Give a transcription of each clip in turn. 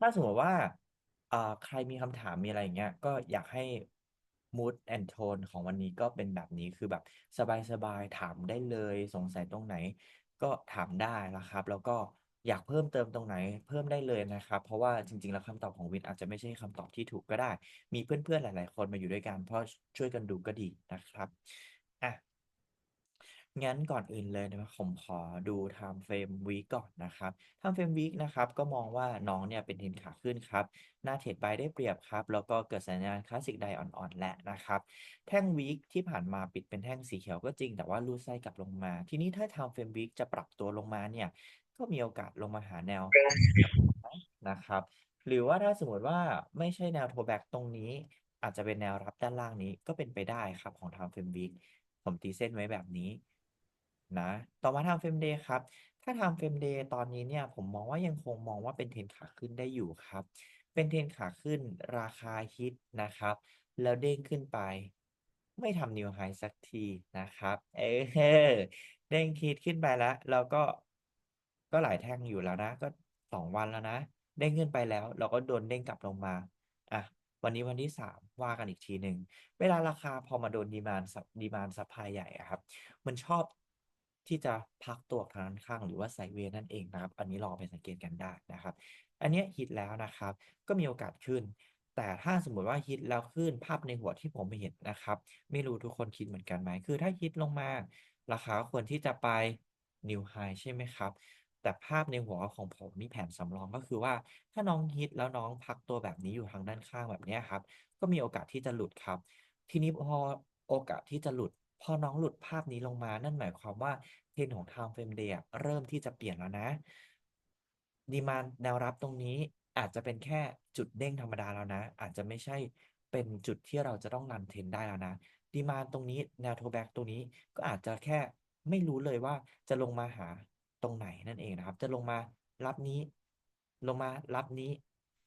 ถ้าสมมติว่าอ่อใครมีคำถามมีอะไรอย่างเงี้ย ก็อยากให้ mood and tone ของวันนี้ก็เป็นแบบนี้คือแบบสบายๆ ถามได้เลยสงสัยตรงไหน ก็ถามได้นะครับ แล้วก็อยากเพิ่มเติมตรงไหน เพิ่มได้เลยนะครับ เพราะว่าจริง ๆ แล้วคำตอบของวินอาจจะไม่ใช่คำตอบที่ถูกก็ได้ มีเพื่อนๆหลาย ๆ คนมาอยู่ด้วยกันเพราะช่วยกันดูก็ดีนะครับ งั้นก่อนอื่นเลยนะครับ ผมขอดู time frame week ก่อนนะครับ time frame week นะครับ ก็มองว่าน้องเนี่ยเป็นเทรนขาขึ้นครับ หน้าเทรดบายได้เปรียบครับ แล้วก็เกิดสัญญาณคลาสสิกไดอ่อนๆ และนะครับ แท่งวีคที่ผ่านมาปิดเป็นแท่งสีเขียวก็จริง แต่ว่ารูดไส้กลับลงมา ทีนี้ถ้า time frame week จะปรับตัวลงมาเนี่ย ก็มีโอกาสลงมาหาแนวนะครับ หรือว่าถ้าสมมติว่าไม่ใช่แนวโทแบ็กตรงนี้ อาจจะเป็นแนวรับด้านล่างนี้ก็เป็นไปได้ครับของ time frame week ผมตีเส้นไว้แบบนี้ นะ ต่อมาทำเฟรมเดย์ครับ ถ้าทำเฟรมเดย์ตอนนี้เนี่ย ผมมองว่ายังคงมองว่าเป็นเทรนขาขึ้นได้อยู่ครับ เป็นเทรนขาขึ้นราคาฮิตนะครับ แล้วเด้งขึ้นไป ไม่ทำนิวไฮสักทีนะครับ เออเด้งฮิตขึ้นไปแล้วแล้วก็ก็หลายแท่งอยู่แล้วนะ ก็สองวันแล้วนะเด้งขึ้นไปแล้ว เราก็โดนเด้งกลับลงมาอะวันนี้วันที่สามว่ากันอีกทีหนึ่งเวลาราคาพอมาโดนดีมานดีมานซัพพลายใหญ่ครับ มันชอบ ที่จะพักตัวทางด้านข้างหรือว่าไซด์เวย์นั่นเองนะครับ อันนี้ลองไปสังเกตกันได้นะครับ อันนี้ฮิตแล้วนะครับ ก็มีโอกาสขึ้น แต่ถ้าสมมติว่าฮิตแล้วขึ้นภาพในหัวที่ผมเห็นนะครับ ไม่รู้ทุกคนคิดเหมือนกันไหมคือถ้าฮิตลงมา ราคาควรที่จะไปนิวไฮใช่ไหมครับแต่ภาพในหัวของผมมีแผนสำรองก็คือว่าถ้าน้องฮิตแล้วน้องพักตัวแบบนี้อยู่ทางด้านข้างแบบนี้ครับ ก็มีโอกาสที่จะหลุดครับ ทีนี้พอโอกาสที่จะหลุด พอน้องหลุดภาพนี้ลงมา นั่นหมายความว่าเทรนของ time frame day อะเริ่มที่จะเปลี่ยนแล้วนะดีมานแนวรับตรงนี้อาจจะเป็นแค่จุดเด้งธรรมดาแล้วนะ อาจจะไม่ใช่เป็นจุดที่เราจะต้องรันเทรนได้แล้วนะดีมานตรงนี้แนวโทแบ็กตรงนี้ก็อาจจะแค่ไม่รู้เลยว่าจะลงมาหาตรงไหนนั่นเองนะครับ จะลงมารับนี้ ลงมารับนี้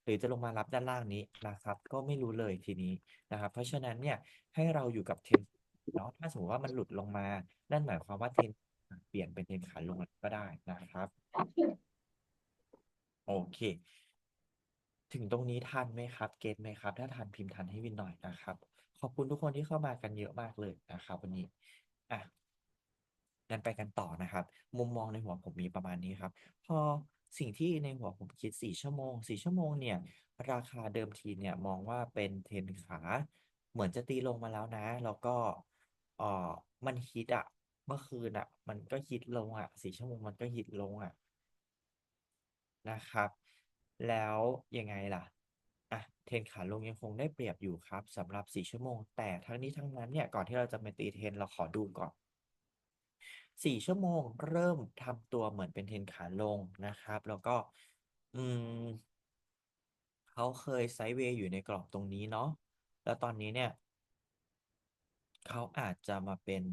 หรือจะลงมารับด้านล่างนี้นะครับ ก็ไม่รู้เลยทีนี้นะครับ เพราะฉะนั้นเนี่ยให้เราอยู่กับเทรน เนาะถ้าสมมติว่ามันหลุดลงมา นั่นหมายความว่าเทรนเปลี่ยนเป็นเทรนขาลงก็ได้นะครับ โอเค ถึงตรงนี้ทันไหมครับ เก็ตไหมครับ ถ้าทันพิมพ์ทันให้วินหน่อยนะครับ ขอบคุณทุกคนที่เข้ามากันเยอะมากเลยนะครับ วันนี้อะงั้นไปกันต่อนะครับ มุมมองในหัวผมมีประมาณนี้ครับ พอสิ่งที่ในหัวผมคิด 4 ชั่วโมง 4 ชั่วโมงเนี่ย ราคาเดิมทีเนี่ยมองว่าเป็นเทรนขา เหมือนจะตีลงมาแล้วนะ แล้วก็ เอ่อมันฮิตอะ เมื่อคืนอะ มันก็ฮิตลงอะ4ชั่วโมงมันก็ฮิตลงอะนะครับ แล้วยังไงล่ะอะเทรนขาลงยังคงได้เปรียบอยู่ครับสำหรับ4ชั่วโมง แต่ทั้งนี้ทั้งนั้นเนี่ยก่อนที่เราจะมาตีเทรนเราขอดูก่อน4ชั่วโมงเริ่มทำตัวเหมือนเป็นเทรนขาลงนะครับ แล้วก็ อืมเขาเคยไซด์เวย์อยู่ในกรอบตรงนี้เนาะแล้วตอนนี้เนี่ย เขาอาจจะมาเป็น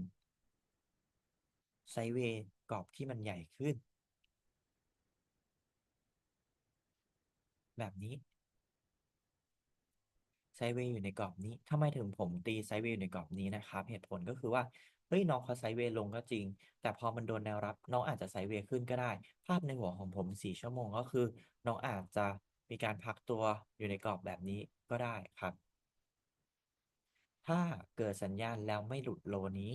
ไซเวย์กรอบที่มันใหญ่ขึ้น แบบนี้ไซเวย์อยู่ในกรอบนี้ทำไมถึงผมตีไซเวย์อยู่ในกรอบนี้นะครับ เหตุผลก็คือว่า เฮ้ยน้องเขาไซเวย์ลงก็จริง แต่พอมันโดนแนวรับ น้องอาจจะไซเวย์ขึ้นก็ได้ ภาพในหัวของผม4ชั่วโมงก็คือ น้องอาจจะมีการพักตัวอยู่ในกรอบแบบนี้ก็ได้ครับ ถ้าเกิดสัญญาณแล้วไม่หลุดโลนี้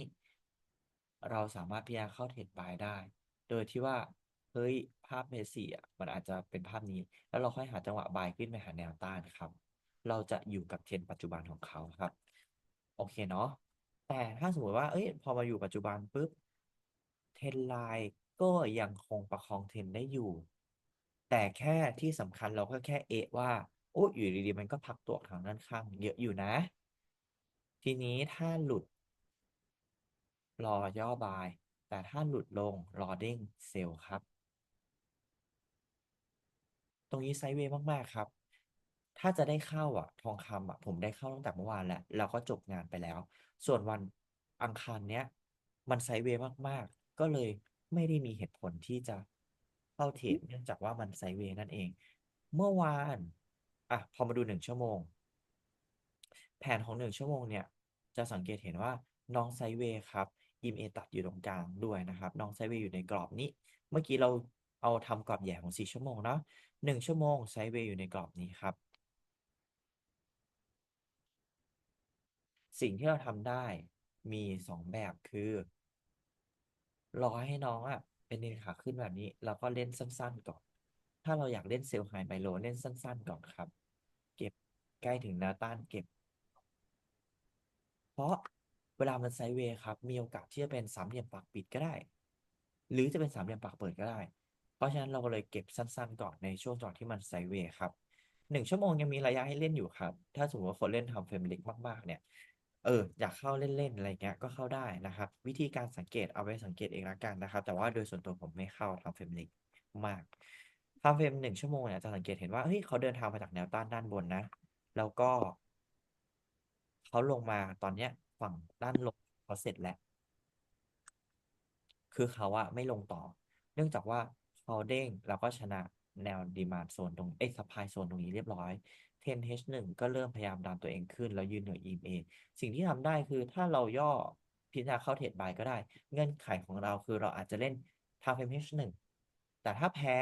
เราสามารถพิจารณาเข้าเทรดบายได้ โดยที่ว่า เฮ้ย ภาพเมสี่อะมันอาจจะเป็นภาพนี้ แล้วเราค่อยหาจังหวะบายขึ้นไปหาแนวต้านครับ เราจะอยู่กับเทรนปัจจุบันของเขาครับ โอเคเนาะแต่ถ้าสมมติว่าเอ้ย พอมาอยู่ปัจจุบันปุ๊บเทรนไลน์ก็ยังคงประคองเทรนได้อยู่ แต่แค่ที่สำคัญเราก็แค่เอะว่า โอ้อยู่ดีๆมันก็พักตัวทางด้านข้างเยอะอยู่นะ ทีนี้ถ้าหลุด รอย่อบาย แต่ถ้าหลุดลงรอเด้งเซลล์ครับ ตรงนี้ไซด์เวย์มากๆครับ ถ้าจะได้เข้าอะ ทองคำอะ ผมได้เข้าตั้งแต่เมื่อวานแล้วแล้วก็จบงานไปแล้ว ส่วนวันอังคารเนี้ย มันไซด์เวย์มากๆ ก็เลยไม่ได้มีเหตุผลที่จะเข้าเทรดเนื่องจากว่ามันไซด์เวย์นั่นเอง เมื่อวาน อะ พอมาดูหนึ่งชั่วโมง แผนของหนึ่งชั่วโมงเนี่ย จะสังเกตเห็นว่าน้องไซเวย์ครับ EMA ตัดอยู่ตรงกลางด้วยนะครับ น้องไซเวย์อยู่ในกรอบนี้ เมื่อกี้เราเอาทำกรอบใหญ่ของสี่ชั่วโมงเนาะหนึ่งชั่วโมงไซเวย์อยู่ในกรอบนี้ครับ สิ่งที่เราทำได้มีสองแบบคือ รอให้น้องอะเป็นเนินขาขึ้นแบบนี้ แล้วก็เล่นสั้นๆก่อน ถ้าเราอยากเล่นเซลล์ไฮไบโลเล่นสั้นๆก่อนครับ เก็บใกล้ถึงแนวต้านเก็บ เพราะเวลามันไซด์เวย์ครับ มีโอกาสที่จะเป็นสามเหลี่ยมปากปิดก็ได้ หรือจะเป็นสามเหลี่ยมปากเปิดก็ได้ เพราะฉะนั้นเราก็เลยเก็บสั้นๆก่อนในช่วงจังหวะที่มันไซด์เวย์ครับหนึ่งชั่วโมงยังมีระยะให้เล่นอยู่ครับ ถ้าสมมติว่าคนเล่นทำเฟรมเล็กมากๆ เนี่ย เออ อยากเข้าเล่นๆ อะไรเงี้ย ก็เข้าได้นะครับ วิธีการสังเกตเอาไว้สังเกตเองละกันนะครับ แต่ว่าโดยส่วนตัวผมไม่เข้าทำเฟรมเล็กมากทำเฟรมหนึ่งชั่วโมงเนี่ยจะสังเกตเห็นว่า เฮ้ย เขาเดินทางมาจากแนวต้านด้านบนนะ แล้วก็ เขาลงมาตอนเนี้ยฝั่งด้านลงเขาเสร็จแล้ว คือเขาอะไม่ลงต่อ เนื่องจากว่าเขาเด้งแล้วก็ชนะแนวดีมานโซนตรงเอ้ซัพพลายโซนตรงนี้เรียบร้อย 10H1 ก็เริ่มพยายามดันตัวเองขึ้น แล้วยืนเหนือ EMA สิ่งที่ทำได้คือถ้าเราย่อพิจารณาเข้าเทรดบายก็ได้ เงื่อนไขของเราคือเราอาจจะเล่นทาง 10H1 แต่ถ้าแพ้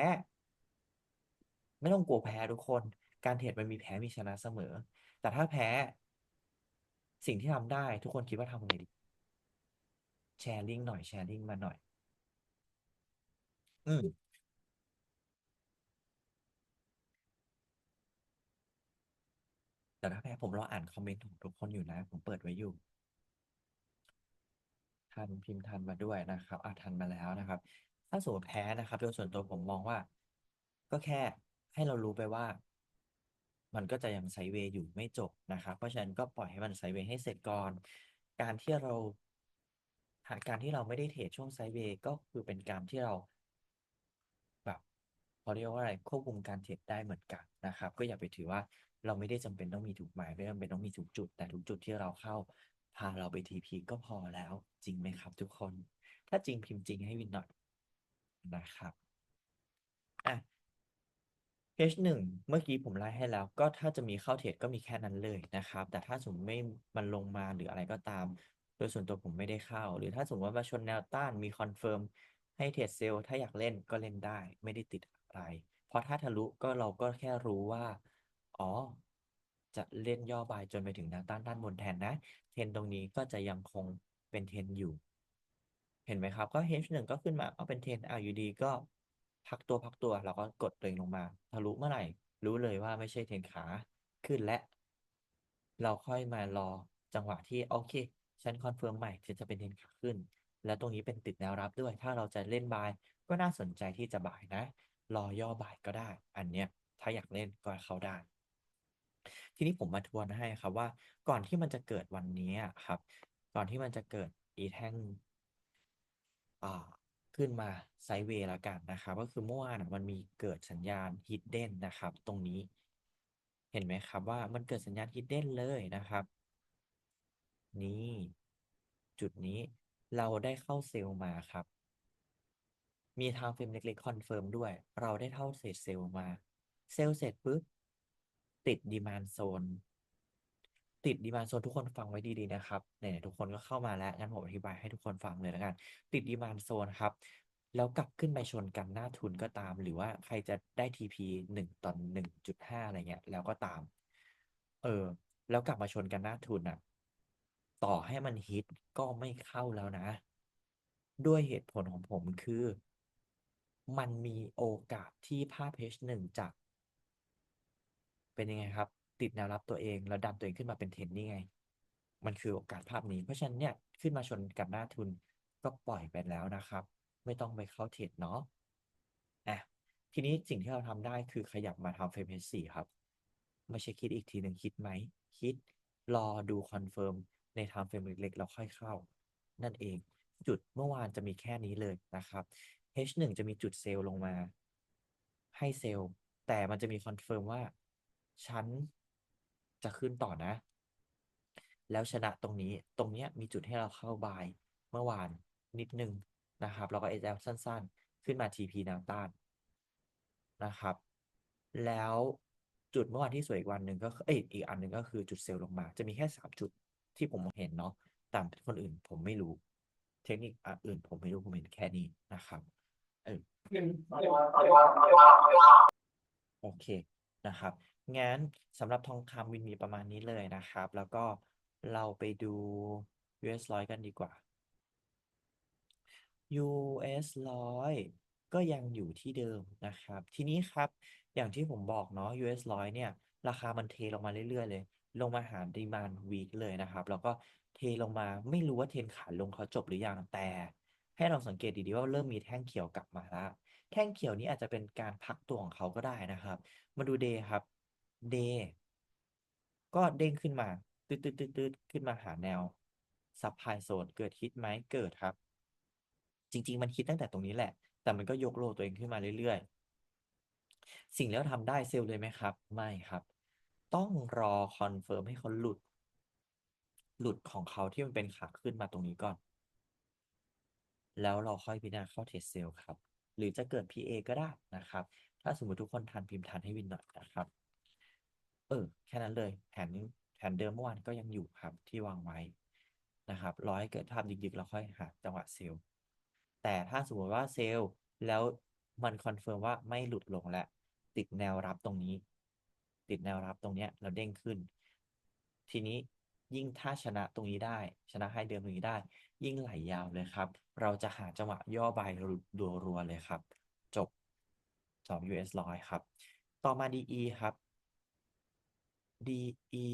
ไม่ต้องกลัวแพ้ทุกคน การเทรดมันมีแพ้มีชนะเสมอ แต่ถ้าแพ้ สิ่งที่ทำได้ ทุกคนคิดว่าทำยังไงดีแชร์ลิงก์หน่อยแชร์ลิงก์มาหน่อย อืมแต่ถ้าแพ้ผมรออ่านคอมเมนต์ของทุกคนอยู่นะ ผมเปิดไว้อยู่ทันพิมพ์ทันมาด้วยนะครับอะทันมาแล้วนะครับ ถ้าสมมติแพ้นะครับโดยส่วนตัวผมมองว่า ก็แค่ให้เรารู้ไปว่า มันก็จะยังไซด์เวย์อยู่ไม่จบนะครับ เพราะฉะนั้นก็ปล่อยให้มันไซด์เวย์ให้เสร็จก่อน การที่เราการที่เราไม่ได้เทรดช่วงไซด์เวย์ก็คือเป็นการที่เราแบบเขาเรียกว่าอะไรควบคุมการเทรดได้เหมือนกันนะครับ ก็อย่าไปถือว่าเราไม่ได้จำเป็นต้องมีถูกหมายไม่จำเป็นต้องมีถูกจุด แต่ทุกจุดที่เราเข้าพาเราไปทีพีก็พอแล้วจริงไหมครับทุกคน ถ้าจริงพิมพ์จริงให้วินหน่อยนะครับอะ H1 เมื่อกี้ผมไล่ให้แล้ว ก็ถ้าจะมีเข้าเทรดก็มีแค่นั้นเลยนะครับ แต่ถ้าสมมติไม่มันลงมาหรืออะไรก็ตาม โดยส่วนตัวผมไม่ได้เข้า หรือถ้าสมมติว่ามาชนแนวต้านมีคอนเฟิร์มให้เทรดเซลล์ถ้าอยากเล่นก็เล่นได้ ไม่ได้ติดอะไร เพราะถ้าทะลุก็เราก็แค่รู้ว่า อ๋อ จะเล่นย่อบายจนไปถึงแนวต้านด้านบนแทนนะ เทรนตรงนี้ก็จะยังคงเป็นเทรนอยู่ เห็นไหมครับ ก็ H1 ก็ขึ้นมาก็เป็นเทรนอะอยู่ดีก็ พักตัวพักตัวเราก็กดตัวเองลงมาทะลุเมื่อไหร่ รู้เลยว่าไม่ใช่เทรนขาขึ้นและ เราค่อยมารอจังหวะที่โอเค ฉันคอนเฟิร์มใหม่ฉันจะเป็นเทรนขาขึ้น แล้วตรงนี้เป็นติดแนวรับด้วย ถ้าเราจะเล่นบายก็น่าสนใจที่จะบายนะ รอย่อบายก็ได้ อันเนี้ยถ้าอยากเล่นก็เข้าได้ ทีนี้ผมมาทวนให้ครับว่า ก่อนที่มันจะเกิดวันนี้ครับ ก่อนที่มันจะเกิดอีแท่งอ่า ขึ้นมาไซด์เวย์ละกันนะครับ ก็คือเมื่อวานมันมีเกิดสัญญาณ hidden นนะครับ ตรงนี้เห็นไหมครับว่ามันเกิดสัญญาณ hidden เลยนะครับ นี่จุดนี้เราได้เข้าเซลล์มาครับ มีทางเฟรมเล็กๆคอนเฟิร์มด้วย เราได้เข้าเศษเซลล์มา เซลล์เสร็จปุ๊บติดดีมานโซน ติดดีมานโซนทุกคนฟังไว้ดีๆนะครับไหนๆทุกคนก็เข้ามาแล้วงั้นผมอธิบายให้ทุกคนฟังเลยแล้วกัน ติดดีมานโซนครับแล้วกลับขึ้นไปชนกันหน้าทุนก็ตาม หรือว่าใครจะได้ TP หนึ่งต่อหนึ่งจุดห้าอะไรเงี้ย แล้วก็ตาม เออ แล้วกลับมาชนกันหน้าทุนอะ ต่อให้มันฮิตก็ไม่เข้าแล้วนะ ด้วยเหตุผลของผมคือ มันมีโอกาสที่ภาพ H1 จะเป็นยังไงครับ ติดแนวรับตัวเองแล้วดันตัวเองขึ้นมาเป็นเทรนนี่ไง มันคือโอกาสภาพนี้ เพราะฉะนั้นเนี่ยขึ้นมาชนกับหน้าทุนก็ปล่อยไปแล้วนะครับ ไม่ต้องไปเข้าเทรดเนาะอะทีนี้สิ่งที่เราทำได้คือขยับมาทำเฟรม H4 ครับ ไม่ใช่คิดอีกทีหนึ่งคิดไหม คิดรอดูคอนเฟิร์มในทม์เฟรมเล็กๆแล้วค่อยเข้า นั่นเองจุดเมื่อวานจะมีแค่นี้เลยนะครับ H1 จะมีจุดเซลล์ลงมา ให้เซลล์ แต่มันจะมีคอนเฟิร์มว่า ฉัน จะขึ้นต่อนะ แล้วชนะตรงนี้ตรงเนี้ยมีจุดให้เราเข้าบายเมื่อวานนิดนึงนะครับ แล้วก็ SL สั้นๆ ขึ้นมา TP แนวต้านนะครับ แล้วจุดเมื่อวานที่สวยอีกวันหนึ่งก็คือเอ้ยอีกอันหนึ่งก็คือจุดเซลล์ลงมา จะมีแค่สามจุดที่ผมเห็นเนาะแต่คนอื่นผมไม่รู้ เทคนิคอ,อื่นผมไม่รู้ผมเห็นแค่นี้นะครับเออโอเคนะครับ งั้นสำหรับทองคำวินมีประมาณนี้เลยนะครับ แล้วก็เราไปดู US ร้อยกันดีกว่า US ร้อยก็ยังอยู่ที่เดิมนะครับ ทีนี้ครับอย่างที่ผมบอกเนาะ US ร้อยเนี่ย ราคามันเทลงมาเรื่อยๆ เลย ลงมาหาดีมานวีคเลยนะครับ แล้วก็เทลงมาไม่รู้ว่าเทรนขาลงเขาจบหรือยังแต่ ให้เราสังเกตดีๆว่าเริ่มมีแท่งเขียวกลับมาแล้วแท่งเขียวนี้อาจจะเป็นการพักตัวของเขาก็ได้นะครับ มาดูเดย์ครับ เดก็เด้งขึ้นมาตืดตืดตืดตืดขึ้นมาหาแนวซับไพโซนเกิดฮิตไหมเกิดครับ จริง ๆ มันคิดตั้งแต่ตรงนี้แหละ แต่มันก็ยกโลตัวเองขึ้นมาเรื่อยๆ สิ่งแล้วทำได้เซลล์เลยไหมครับ ไม่ครับ ต้องรอคอนเฟิร์มให้เขาหลุด หลุดของเขาที่มันเป็นขาขึ้นมาตรงนี้ก่อน แล้วเราค่อยพิจารณาเข้าเทรดเซลล์ครับ หรือจะเกิด PA ก็ได้นะครับ ถ้าสมมติทุกคนทันพิมพ์ทันให้วินหน่อยนะครับ เออ แค่นั้นเลย แผนแผนเดิมเมื่อวานก็ยังอยู่ครับที่วางไว้นะครับรอให้เกิดภาพยึกๆแล้วค่อยหาจังหวะเซลล์แต่ถ้าสมมติว่าเซลล์แล้วมันคอนเฟิร์มว่าไม่หลุดลงแล้วติดแนวรับตรงนี้ ติดแนวรับตรงเนี้ยแล้วเด้งขึ้น ทีนี้ยิ่งถ้าชนะตรงนี้ได้ ชนะให้เดิมตรงนี้ได้ ยิ่งไหลยาวเลยครับ เราจะหาจังหวะย่อบายรัวๆเลยครับ จบสอบ US ร้อยครับ ต่อมา DE ครับ DE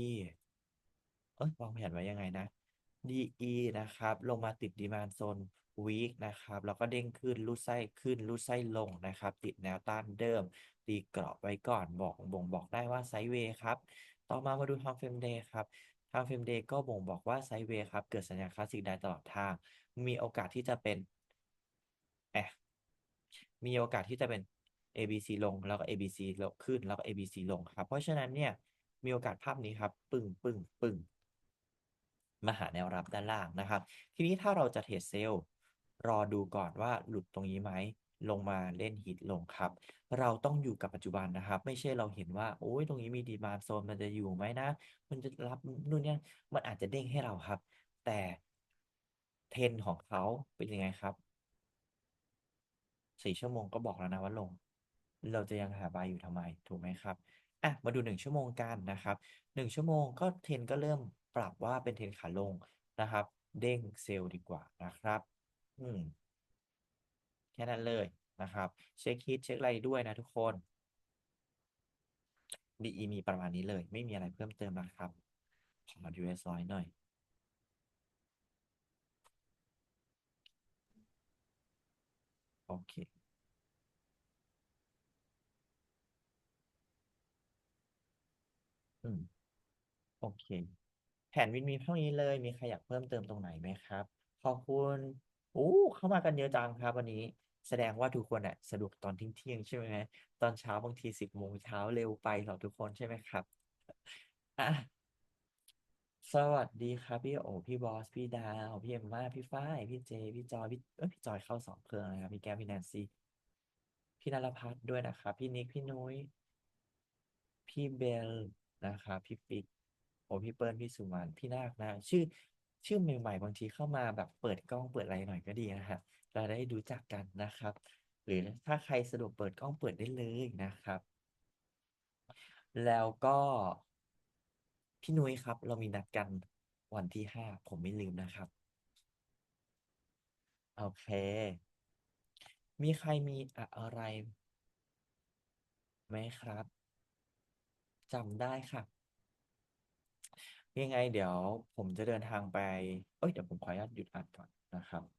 เอ้ยวางแผนไว้ยังไงนะ DE นะครับ ลงมาติดดีมานโซน weak นะครับ แล้วก็เด้งขึ้นรูดไส้ขึ้นรูดไส้ลงนะครับ ติดแนวต้านเดิม ตีกรอบไว้ก่อนบอกบ่งบอกได้ว่าไซด์เวย์ครับ ต่อมามาดู time frame day ครับ time frame day ก็บ่งบอกว่าไซด์เวย์ครับ เกิดสัญญาณคลาสสิกได้ตลอดทาง มีโอกาสที่จะเป็นแอะมีโอกาสที่จะเป็น ABC ลงแล้วก็ ABC ลงขึ้นแล้วก็ ABC ลงครับ เพราะฉะนั้นเนี่ย มีโอกาสภาพนี้ครับ ปึ้งปึ้งปึ้งมาหาแนวรับด้านล่างนะครับ ทีนี้ถ้าเราจะเทรดเซลล์รอดูก่อนว่าหลุดตรงนี้ไหมลงมาเล่นฮิตลงครับ เราต้องอยู่กับปัจจุบันนะครับ ไม่ใช่เราเห็นว่า โอ้ยตรงนี้มีดีมาโซนมันจะอยู่ไหมนะ มันจะรับนู่นเนี่ยมันอาจจะเด้งให้เราครับ แต่เทรนของเขาเป็นยังไงครับสี่ชั่วโมงก็บอกแล้วนะว่าลง เราจะยังหาบายอยู่ทำไมถูกไหมครับ อะมาดูหนึ่งชั่วโมงกันนะครับหนึ่งชั่วโมงก็เทรนก็เริ่มปรับว่าเป็นเทรนขาลงนะครับ เด้งเซลล์ดีกว่านะครับ อืม แค่นั้นเลยนะครับ เช็คฮิตเช็คอะไรด้วยนะทุกคน DE มีประมาณนี้เลย ไม่มีอะไรเพิ่มเติมนะครับขอ US ร้อยหน่อยโอเค อืม โอเค แผนวินมีเท่านี้เลย มีใครอยากเพิ่มเติมตรงไหนไหมครับ ขอบคุณโอ้เข้ามากันเยอะจังครับวันนี้ แสดงว่าทุกคนอะสะดวกตอนเที่ยงใช่ไหมตอนเช้าบางทีสิบโมงเช้าเร็วไปสำหรับทุกคนใช่ไหมครับอะสวัสดีครับ พี่โอพี่บอส พี่ดาว พี่เอ็มมาพี่ฝ้าย พี่เจ พี่จอยพี่เอ้ยพี่จอยเข้าสองเครื่องนะครับพี่แก้วพี่แนนซี่พี่นรพัฒน์ด้วยนะครับ พี่นิกพี่นุ้ย พี่เบลนะครับ พี่ปิ๊ก โอ้พี่เปิ้ลพี่สุวรรณพี่นาคนะ ชื่อ ชื่อใหม่ๆบางทีเข้ามาแบบเปิดกล้องเปิดอะไรหน่อยก็ดีนะครับเราได้รู้จักกันนะครับ หรือถ้าใครสะดวกเปิดกล้องเปิดได้เลยนะครับ แล้วก็ พี่นุ้ยครับ เรามีนัดกันวันที่ห้าผมไม่ลืมนะครับ โอเค มีใครมีอะไรไหมครับจำได้ค่ะ ยังไงเดี๋ยวผมจะเดินทางไป เอ้ยเดี๋ยวผมขออนุญาตหยุดอัดก่อนนะครับ